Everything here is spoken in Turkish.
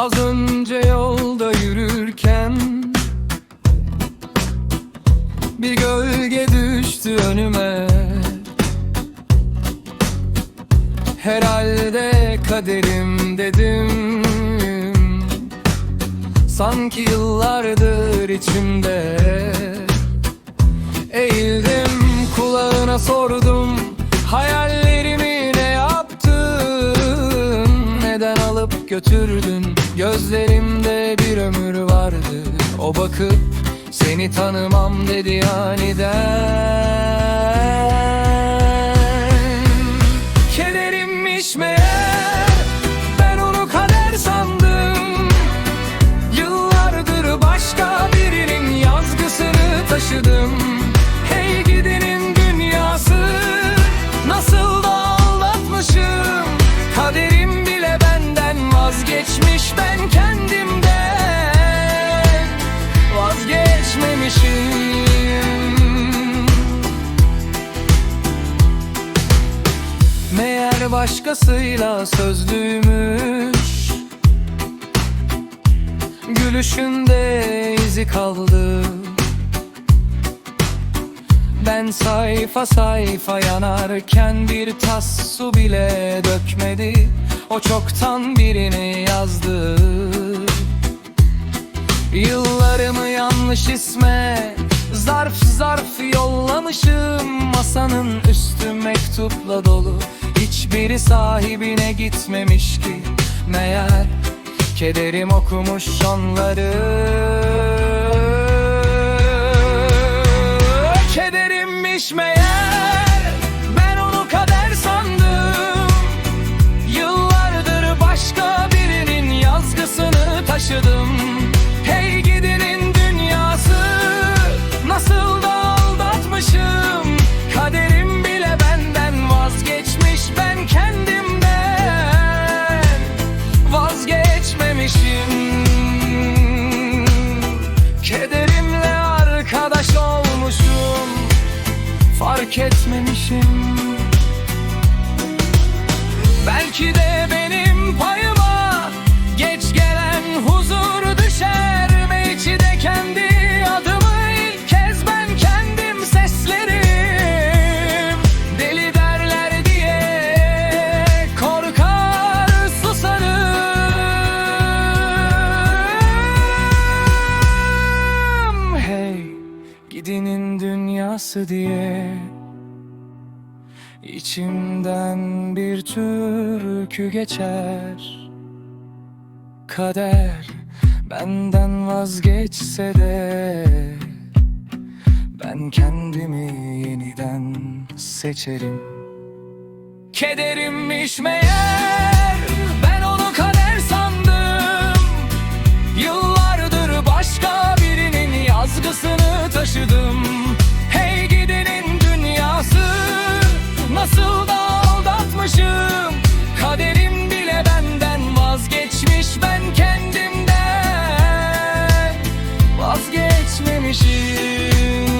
Az önce yolda yürürken Bir gölge düştü önüme. Herhalde kaderim dedim. Sanki yıllardır içimde. Eğildim kulağına sordum Hayallerimi götürdün. Gözlerimde bir ömür vardı. O bakıp seni tanımam dedi aniden. Kederimmiş meğer Ben onu kader sandım. Yıllardır başka birinin yazgısını taşıdım başkasıyla sözlüymüş. Gülüşünde izi kaldı. Ben sayfa sayfa yanarken bir tas su bile dökmedi. O çoktan birini yazdı. Yıllarımı yanlış isme Zarf zarf yollamışım. Masanın üstü mektupla dolu Hiçbiri sahibine gitmemiş ki. Meğer kederim okumuş onları. Kederimmiş meğer. Ben onu kader sandım. Yıllardır başka birinin yazgısını taşıdım Fark etmemişim. Belki de benim payıma Geç gelen huzur düşer Belki de kendi adımı ilk kez ben kendim seslerim. Deli derler diye korkar susarım Hey gidinin dünyası diye İçimden bir türkü geçer. Kader benden vazgeçse de Ben kendimi yeniden seçerim. Kederimmiş meğer seçmemişim